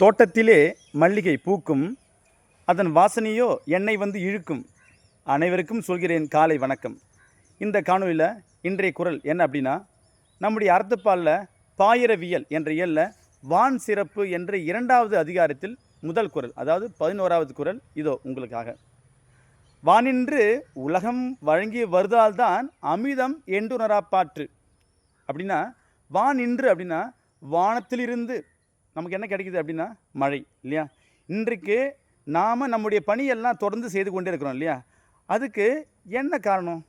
தோட்டத்திலே மல்லிகை பூக்கும் அதன் வாசனையோ என்னை வந்து இழுக்கும். அனைவருக்கும் சொல்கிறேன் காலை வணக்கம். இந்த காணொலியில் இன்றைய குரல் என்ன அப்படின்னா நம்முடைய அர்த்தப்பாலில் பாயிரவியல் என்ற இயலில் வான் சிறப்பு என்ற இரண்டாவது அதிகாரத்தில் முதல் குரல் அதாவது பதினோராவது குரல் இதோ உங்களுக்காக. வானின்று உலகம் வழங்கி வருதால்தான் அமிர்தம் என்றுணராப்பாற்று அப்படின்னா வானின்று அப்படின்னா வானத்திலிருந்து நமக்கு என்ன கிடைக்குது அப்படின்னா மழை இல்லையா? இன்றைக்கு நாம் நம்முடைய பணியெல்லாம் தொடர்ந்து செய்து கொண்டே இருக்கிறோம் இல்லையா? அதுக்கு என்ன காரணம்?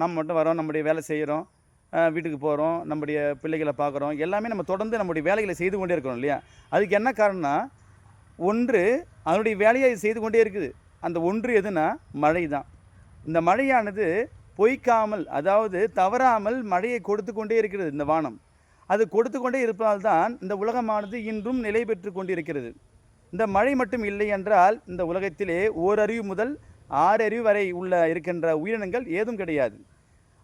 நம்ம மட்டும் வரோம் நம்முடைய வேலை செய்கிறோம் வீட்டுக்கு போகிறோம் நம்முடைய பிள்ளைகளை பார்க்குறோம் எல்லாமே நம்ம தொடர்ந்து நம்முடைய வேலைகளை செய்து கொண்டே இருக்கிறோம் இல்லையா? அதுக்கு என்ன காரணம்னா ஒன்று அதனுடைய வேலையை செய்து கொண்டே இருக்குது. அந்த ஒன்று எதுனா மழை தான். இந்த மழையானது பொய்க்காமல் அதாவது தவறாமல் மழையை கொடுத்து கொண்டே இருக்கிறது இந்த வானம். அது கொடுத்து கொண்டே இருப்பதால்தான் இந்த உலகமானது இன்றும் நிலை பெற்று கொண்டிருக்கிறது. இந்த மழை மட்டும் இல்லை என்றால் இந்த உலகத்திலே ஓரறிவு முதல் ஆறு அறிவு வரை உள்ள இருக்கின்ற உயிரினங்கள் ஏதும் கிடையாது.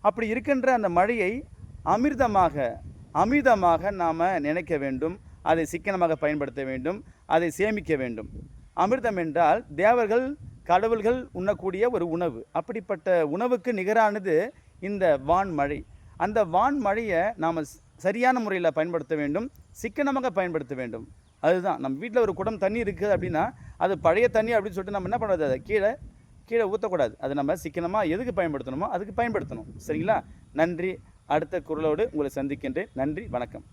அப்படி இருக்கின்ற அந்த மழையை அமிர்தமாக அமிர்தமாக நாம் நினைக்க வேண்டும். அதை சிக்கனமாக பயன்படுத்த வேண்டும். அதை சேமிக்க வேண்டும். அமிர்தம் என்றால் தேவர்கள் கடவுள்கள் உண்ணக்கூடிய ஒரு உணவு. அப்படிப்பட்ட உணவுக்கு நிகரானது இந்த வான்மழை. அந்த வான்மழையை நாம் சரியான முறையில் பயன்படுத்த வேண்டும் சிக்கனமாக பயன்படுத்த வேண்டும். அதுதான் நம்ம வீட்டில் ஒரு குடம் தண்ணி இருக்குது அப்படின்னா அது பழைய தண்ணி அப்படின்னு சொல்லிட்டு நம்ம என்ன பண்ணுறது? அதை கீழே கீழே ஊற்றக்கூடாது. அது நம்ம சிக்கனமாக எதுக்கு பயன்படுத்தணுமோ அதுக்கு பயன்படுத்தணும். சரிங்களா? நன்றி. அடுத்த குரலோடு உங்களை சந்திக்கின்றேன். நன்றி. வணக்கம்.